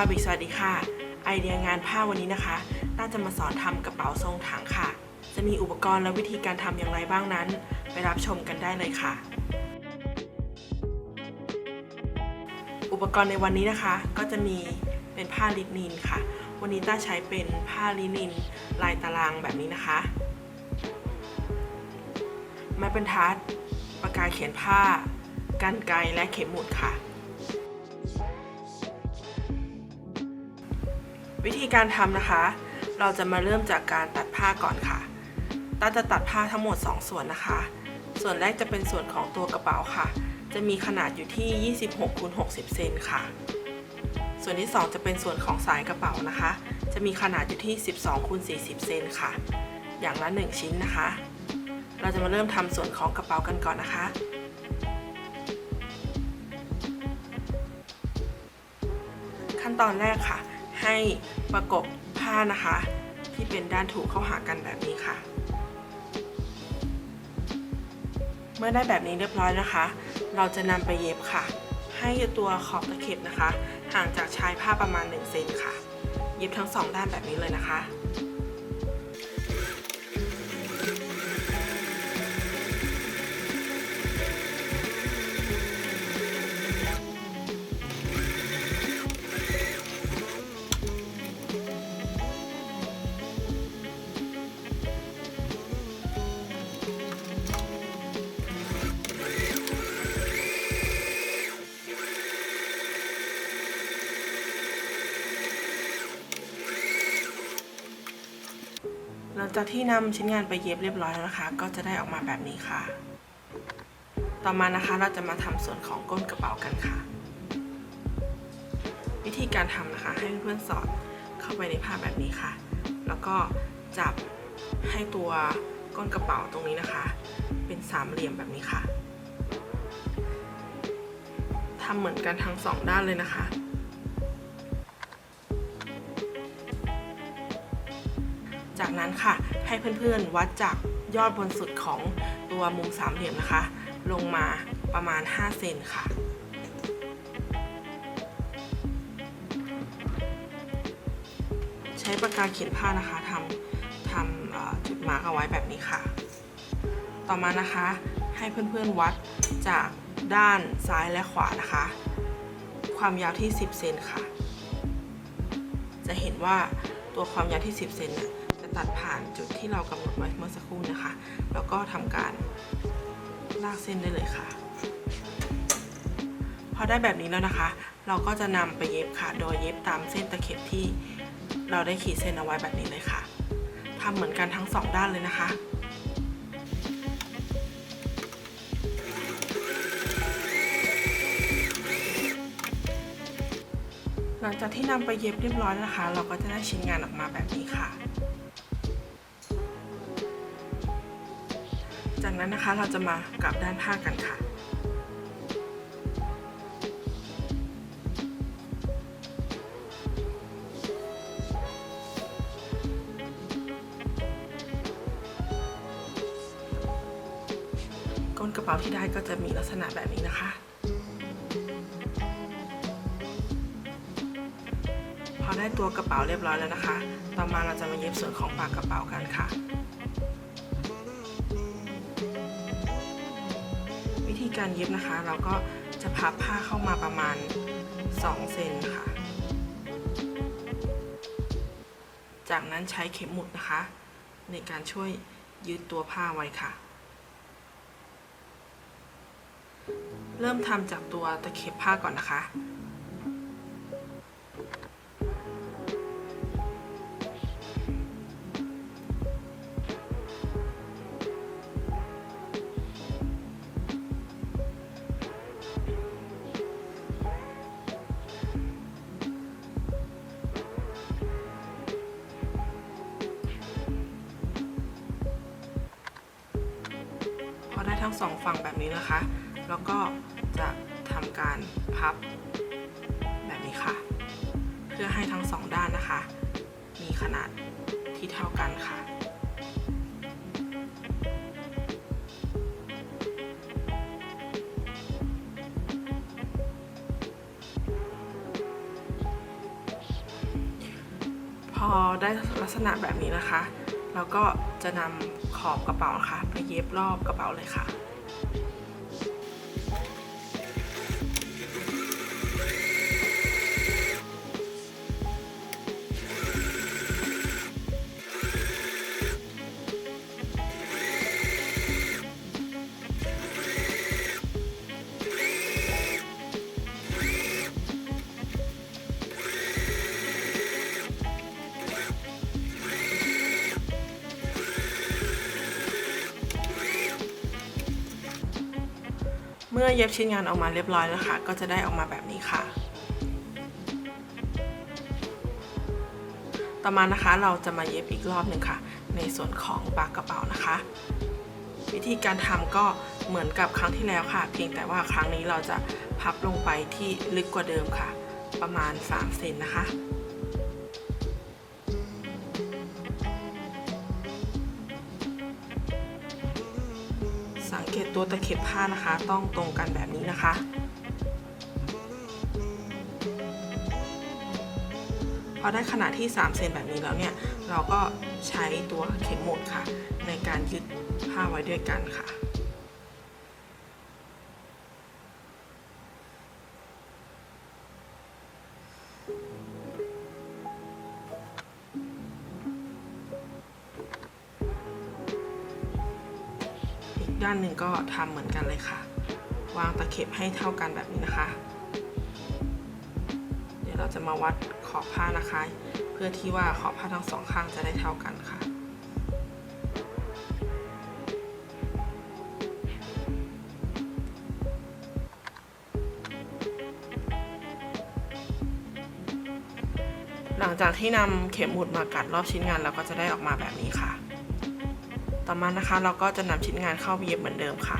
สีชัยฟาบริกสวัสดีค่ะ ไอเดียงานผ้าวันนี้นะคะน่าจะมาสอนทำกระเป๋าทรงถังค่ะ จะมีอุปกรณ์และวิธีการทำอย่างไรบ้างนั้น ไปรับชมกันได้เลยค่ะ อุปกรณ์ในวันนี้นะคะ ก็จะมีเป็นผ้าลินินค่ะ วันนี้ต้าใช้เป็นผ้าลินิน ลายตารางแบบนี้นะคะไม้บรรทัดปากกาเขียนผ้ากันไกรและเข็มหมุดค่ะ วิธีการทำนะคะ เราจะมาเริ่มจากการตัดผ้าก่อนค่ะตาจะตัดผ้าทั้งหมด 2 ส่วนนะคะ ส่วนแรกจะเป็นส่วนของตัวกระเป๋าค่ะ จะมีขนาดอยู่ที่ 26คูณ60 เซนค่ะ ส่วนที่ 2 จะเป็นส่วนของสายกระเป๋านะคะ จะมีขนาดอยู่ที่ 12คูณ40 เซนค่ะ อย่างละ 1 ชิ้นนะคะ เราจะมาเริ่มทำส่วนของกระเป๋ากันก่อนนะคะขั้นตอนแรกค่ะ ให้ประกบผ้านะคะ ที่เป็นด้านถูกเข้าหากันแบบนี้ค่ะ เมื่อได้แบบนี้เรียบร้อยนะคะ เราจะนำไปเย็บค่ะ ให้ตัวขอบตะเข็บนะคะ ห่างจากชายผ้าประมาณ1เซนค่ะ เย็บทั้งสองด้านแบบนี้เลยนะคะ จากที่นำชิ้นงานไปเย็บเรียบร้อยแล้วนะคะ ก็จะได้ออกมาแบบนี้ค่ะ ต่อมานะคะเราจะมาทำส่วนของก้นกระเป๋ากันค่ะ วิธีการทำนะคะ ให้เพื่อนสอดเข้าไปในผ้าแบบนี้ค่ะ แล้วก็จับให้ตัวก้นกระเป๋าตรงนี้นะคะ เป็นสามเหลี่ยมแบบนี้ค่ะทำเหมือนกันทั้งสองด้านเลยนะคะ จากนั้นค่ะ ให้เพื่อนๆวัดจากยอดบนสุดของตัวมุมสามเหลี่ยมนะคะ ลงมาประมาณ 5 เซนค่ะใช้ปากกาเขียนผ้านะคะทำทำจุดมาร์กเอาไว้แบบนี้ค่ะ ต่อมานะคะให้เพื่อนๆวัดจากด้านซ้ายและขวานะคะ ความยาวที่ 10 เซนค่ะ จะเห็นว่าตัวความยาวที่ 10 เซนน่ะจะ ตัดผ่านจุดที่เรากำหนดไว้เมื่อสักครู่นะคะ แล้วก็ทำการลากเส้นได้เลยค่ะ พอได้แบบนี้แล้วนะคะ เราก็จะนำไปเย็บค่ะ โดยเย็บตามเส้นตะเข็บที่เราได้ขีดเส้นเอาไว้แบบนี้เลยค่ะทำเหมือนกันทั้งสองด้านเลยนะคะหลังจากที่นำไปเย็บเรียบร้อยนะคะ เราก็จะได้ชิ้นงานออกมาแบบนี้ค่ะ จากนั้นนะคะเราจะมากลับด้านผ้ากันค่ะ ก้นกระเป๋าที่ได้ก็จะมีลักษณะแบบนี้นะคะ พอได้ตัวกระเป๋าเรียบร้อยแล้วนะคะ ต่อมาเราจะมาเย็บส่วนของปากกระเป๋ากันค่ะ ธีการเย็บนะคะ เราก็จะพับผ้าเข้ามาประมาณ 2 เซนค่ะ จากนั้นใช้เข็มหมุดนะคะ ในการช่วยยืดตัวผ้าไว้ค่ะ เริ่มทำจากตัวตะเข็บผ้าก่อนนะคะ ทั้งสองฝั่งแบบนี้นะคะ แล้วก็จะทำการพับแบบนี้ค่ะ เพื่อให้ทั้งสองด้านนะคะ มีขนาดที่เท่ากันค่ะพอได้ลักษณะแบบนี้นะคะ แล้วก็จะนำขอบกระเป๋านะคะไปเย็บรอบกระเป๋าเลยค่ะ มื่อเย็บชิ้นงานออกมาเรียบร้อยแล้วค่ะ ก็จะได้ออกมาแบบนี้ค่ะ ต่อมานะคะเราจะมาเย็บอีกรอบหนึ่งค่ะ ในส่วนของปากกระเป๋านะคะ วิธีการทำก็เหมือนกับครั้งที่แล้วค่ะ เพียงแต่ว่าครั้งนี้เราจะพับลงไปที่ลึกกว่าเดิมค่ะ ประมาณ3เซนนะคะ ตัวตะเข็บผ้านะคะ ต้องตรงกันแบบนี้นะคะ พอได้ขนาดที่ 3 เซนแบบนี้แล้วเนี่ย เราก็ใช้ตัวเข็มหมุดค่ะ ในการยึดผ้าไว้ด้วยกันค่ะานหนึ่งก็ทำเหมือนกันเลยค่ะ วางตะเข็บให้เท่ากันแบบนี้นะคะ เดี๋ยวเราจะมาวัดขอบผ้านะคะ เพื่อที่ว่าขอบผ้าทั้งสองข้างจะได้เท่ากันค่ะหลังจากที่นำเข็มหมุดมากัดรอบชิ้นงานเราก็จะได้ออกมาแบบนี้ค่ะ ต่อมานะคะ เราก็จะนำชิ้นงานเข้าเย็บเหมือนเดิมค่ะ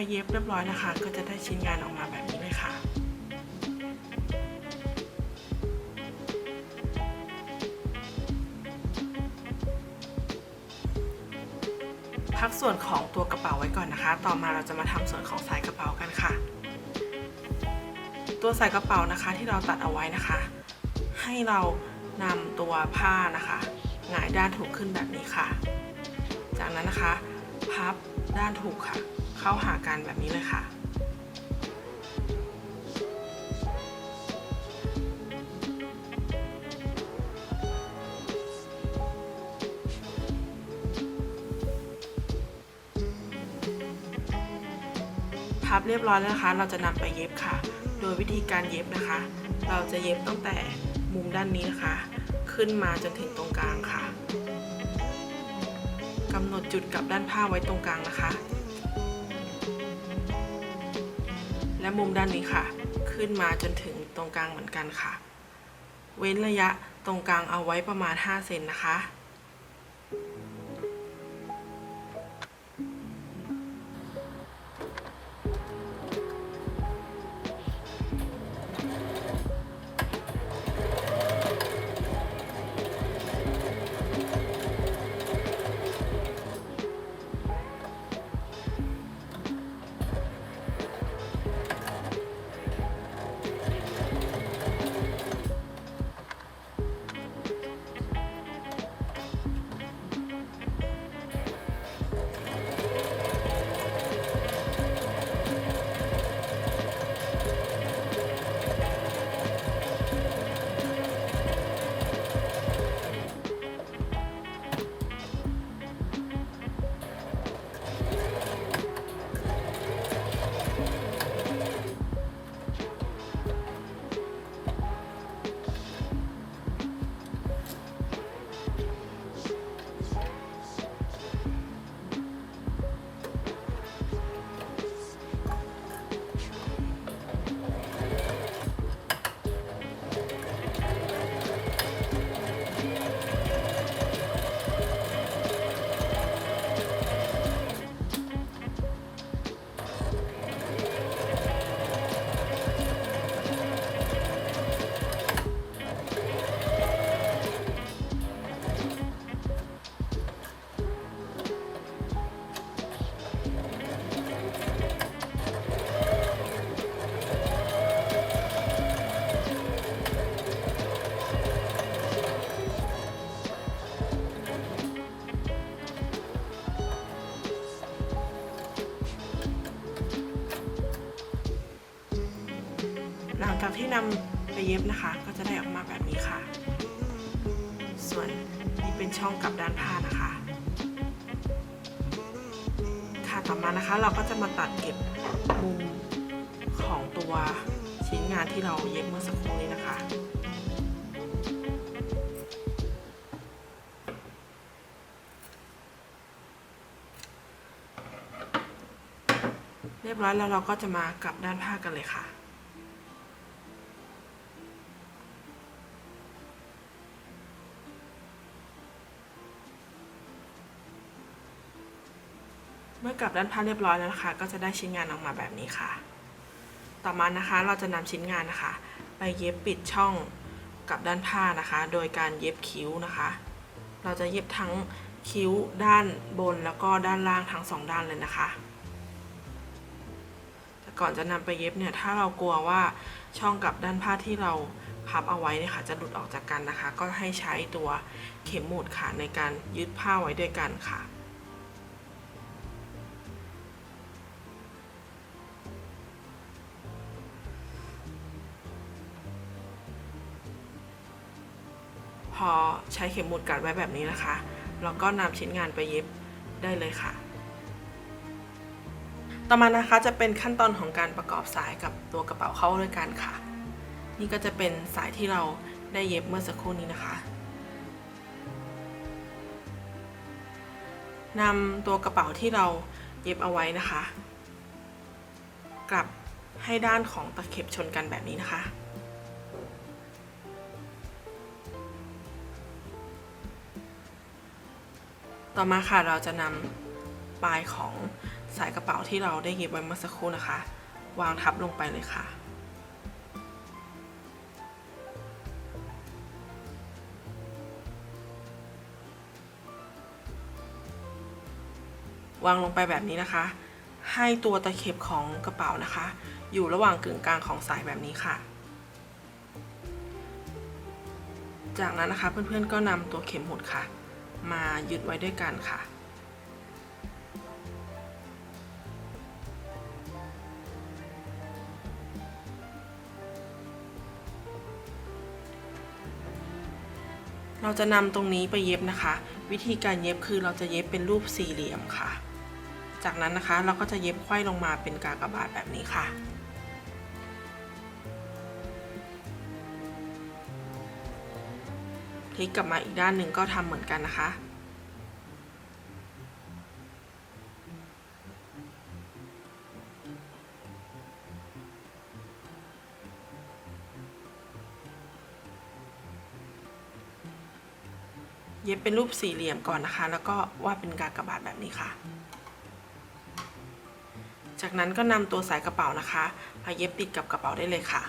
ไปเย็บเรียบร้อยนะคะ ก็จะได้ชิ้นงานออกมาแบบนี้เลยค่ะพักส่วนของตัวกระเป๋าไว้ก่อนนะคะ ต่อมาเราจะมาทำส่วนของสายกระเป๋ากันค่ะ ตัวสายกระเป๋านะคะที่เราตัดเอาไว้นะคะ ให้เรานำตัวผ้านะคะหงายด้านถูกขึ้นแบบนี้ค่ะ จากนั้นนะคะ พับด้านถูกค่ะ เข้าหากันแบบนี้เลยค่ะ พับเรียบร้อยแล้วนะคะ เราจะนำไปเย็บค่ะ โดยวิธีการเย็บนะคะ เราจะเย็บตั้งแต่มุมด้านนี้นะคะ ขึ้นมาจนถึงตรงกลางค่ะกำหนดจุดกับด้านผ้าไว้ตรงกลางนะคะ และมุมด้านนี้ค่ะ ขึ้นมาจนถึงตรงกลางเหมือนกันค่ะ เว้นระยะตรงกลางเอาไว้ประมาณ 5 เซนนะคะ หลังจากที่นำไปเย็บนะคะ ก็จะได้ออกมาแบบนี้ค่ะ ส่วนนี่เป็นช่องกลับด้านผ้านะคะ ค่ะต่อมานะคะ เราก็จะมาตัดเก็บมุมของตัวชิ้นงานที่เราเย็บเมื่อสักครู่นี้นะคะเรียบร้อยแล้วเราก็จะมากลับด้านผ้ากันเลยค่ะ เมื่อกลับด้านผ้าเรียบร้อยแล้วนะคะ ก็จะได้ชิ้นงานออกมาแบบนี้ค่ะ ต่อมานะคะเราจะนำชิ้นงานนะคะ ไปเย็บปิดช่องกับด้านผ้านะคะ โดยการเย็บคิ้วนะคะ เราจะเย็บทั้งคิ้วด้านบนแล้วก็ด้านล่างทั้งสองด้านเลยนะคะแต่ก่อนจะนำไปเย็บเนี่ยถ้าเรากลัวว่าช่องกับด้านผ้าที่เราพับเอาไว้เนี่ยค่ะจะหลุดออกจากกันนะคะ ก็ให้ใช้ตัวเข็มหมุดค่ะในการยึดผ้าไว้ด้วยกันค่ะ พอใช้เข็มหมุดกัดไว้แบบนี้นะคะเราก็นำชิ้นงานไปเย็บได้เลยค่ะ ต่อมานะคะจะเป็นขั้นตอนของการประกอบสายกับตัวกระเป๋าเข้าด้วยกันค่ะ นี่ก็จะเป็นสายที่เราได้เย็บเมื่อสักครู่นี้นะคะนำตัวกระเป๋าที่เราเย็บเอาไว้นะคะ กลับให้ด้านของตะเข็บชนกันแบบนี้นะคะ ต่อมาค่ะเราจะนำปลายของสายกระเป๋าที่เราได้เย็บไว้เมื่อสักครู่นะคะ วางทับลงไปเลยค่ะ วางลงไปแบบนี้นะคะ ให้ตัวตะเข็บของกระเป๋านะคะ อยู่ระหว่างกึ่งกลางของสายแบบนี้ค่ะ จากนั้นนะคะเพื่อนๆก็นำตัวเข็มหมุดค่ะ มายึดไว้ด้วยกันค่ะ เราจะนำตรงนี้ไปเย็บนะคะ วิธีการเย็บคือเราจะเย็บเป็นรูปสี่เหลี่ยมค่ะ จากนั้นนะคะเราก็จะเย็บไขว้ลงมาเป็นกากบาทแบบนี้ค่ะ ลิกกลับมาอีกด้านหนึ่งก็ทำเหมือนกันนะคะ เย็บเป็นรูปสี่เหลี่ยมก่อนนะคะ แล้วก็วาดเป็นกากบาทแบบนี้ค่ะ จากนั้นก็นำตัวสายกระเป๋านะคะมาเย็บติดกับกระเป๋าได้เลยค่ะ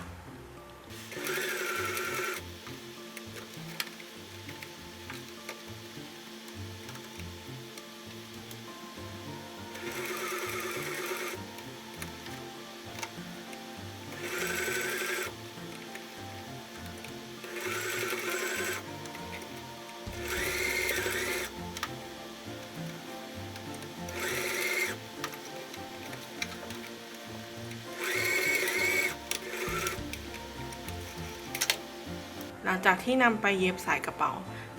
จากที่นำไปเย็บสายกระเป๋า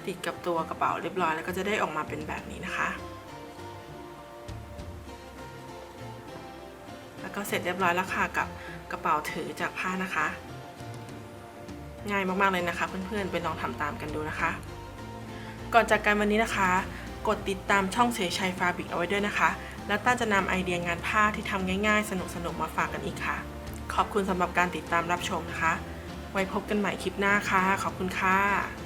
ติดกับตัวกระเป๋าเรียบร้อยแล้วก็จะได้ออกมาเป็นแบบนี้นะคะ แล้วก็เสร็จเรียบร้อยแล้วค่ะกับกระเป๋าถือจากผ้านะคะ ง่ายมากๆเลยนะคะเพื่อนๆไปลองทำตามกันดูนะคะ ก่อนจากกันวันนี้นะคะ กดติดตามช่องเสชัยฟาบิกเอาไว้ด้วยนะคะ แล้วต้าจะนำไอเดียงานผ้าที่ทำง่ายๆ สนุกๆมาฝากกันอีกค่ะ ขอบคุณสำหรับการติดตามรับชมนะคะ ไว้พบกันใหม่คลิปหน้าค่ะ ขอบคุณค่ะ